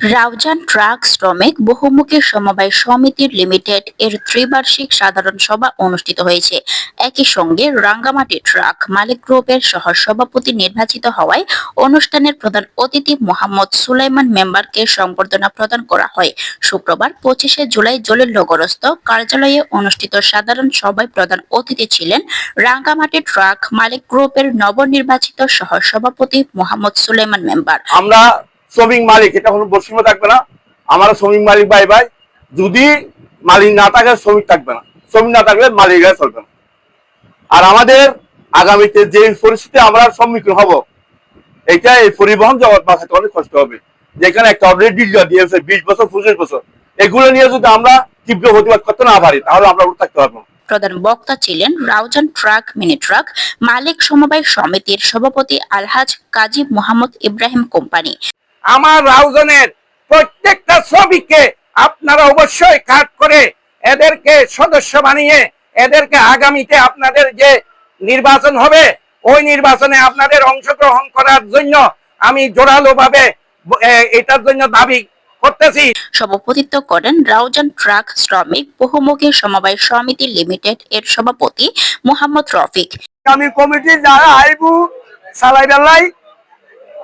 Raozan truck শ্রমিক বহুমুখী সমবায় সমিতির লিমিটেড এর ত্রিবার্ষিক সাধারণ সভা অনুষ্ঠিত হয়েছে। একই সঙ্গে রাঙ্গামাটি ট্রাক মালিক গ্রুপের সহ সভাপতি নির্বাচিত হওয়ায় অনুষ্ঠানের প্রধান অতিথি মোহাম্মদ সুলাইমান মেম্বারকে সংবর্ধনা প্রদান করা হয়। শুক্রবার পঁচিশে জুলাই জলিলনগরস্থ কার্যালয়ে অনুষ্ঠিত সাধারণ সভায় প্রধান অতিথি ছিলেন রাঙ্গামাটি ট্রাক মালিক গ্রুপের নবনির্বাচিত সহ সভাপতি মোহাম্মদ সুলাইমান মেম্বার। আমরা শ্রমিক মালিক, এটা কোনো বৈষম্য থাকবে না। আমরা শ্রমিক মালিক ভাই ভাই। যদি মালিক না থাকে, শ্রমিক থাকবে না। শ্রমিক না থাকলে মালিকরা চলবে না। আর আমাদের আগামীতে যে পরিস্থিতি আমরা সম্মুখীন হব, এটা এই পরিবহন জগৎ বাঁচাতে অনেক কষ্ট হবে। যেখানে একটা অলরেডি দিয়েছে, বিশ বছর, পঁচিশ বছর। এগুলো নিয়ে যদি আমরা তীব্র প্রতিবাদ করতে না পারি, তাহলে আমরা উঠে থাকতে পারব প্রধান বক্তা ছিলেন রাউজান ট্রাক, মিনি ট্রাক, মালিক সমবায় সমিতির সভাপতি আলহাজ কাজী মোহাম্মদ ইব্রাহিম কোম্পানি। আমার রাউজনের প্রত্যেকটা শ্রমিককে আপনারা অবশ্যই কাট করে এদেরকে সদস্য বানিয়ে এদেরকে আগামীতে আপনাদের যে নির্বাচন হবে ওই নির্বাচনে আপনাদের অংশগ্রহণ করার জন্য আমি জোরালো ভাবে এটার জন্য দাবি করতেছি। সভাপতিত্ব করেন রাউজান ট্রাক শ্রমিক বহুমুখী সমবায় সমিতি লিমিটেড এর সভাপতি মোহাম্মদ রফিক। আমি কমিটি যারা আইবু সালাই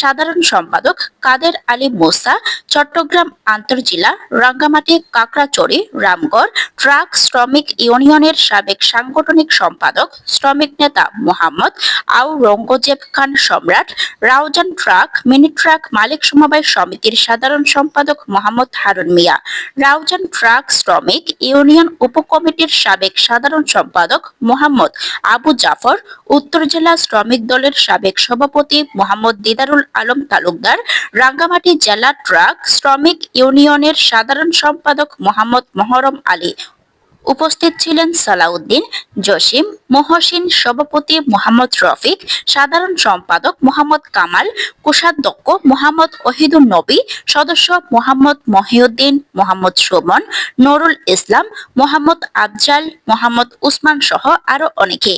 সাধারণ সম্পাদক কাদের আলী মোসা, চট্টগ্রাম আন্তর্জিলা রাঙ্গামাটি কাকড়াচড়ি, রামগড়, ট্রাক শ্রমিক ইউনিয়নের সাবেক সাংগঠনিক সম্পাদক শ্রমিক নেতা Mohammad Aurangzeb Khan Samrat, Raozan truck, mini truck মালিক সমবায় সমিতির সাধারণ সম্পাদক মোহাম্মদ হারুন মিয়া, রাউজান ট্রাক শ্রমিক ইউনিয়ন উপকমিটির সাবেক সাধারণ সম্পাদক মোহাম্মদ আবু জাফর, উত্তর জেলা শ্রমিক দলের সাবেক সভাপতি মোহাম্মদ দিদারুল আলম তালুকদার, রাঙ্গামাটি জেলা ট্রাক শ্রমিক ইউনিয়নের সাধারণ সম্পাদক মোহাম্মদ মহরম আলী। উপস্থিত ছিলেন সালাউদ্দিন, জসিম, মহসিন সভাপতি মোহাম্মদ রফিক, সাধারণ সম্পাদক মোহাম্মদ কামাল, কোষাধ্যক্ষ মোহাম্মদ ওহিদুল নবী, সদস্য মোহাম্মদ মহিউদ্দিন, মোহাম্মদ সুমন, নুরুল ইসলাম, মোহাম্মদ আফজাল, মোহাম্মদ উসমান সহ আরও অনেকে।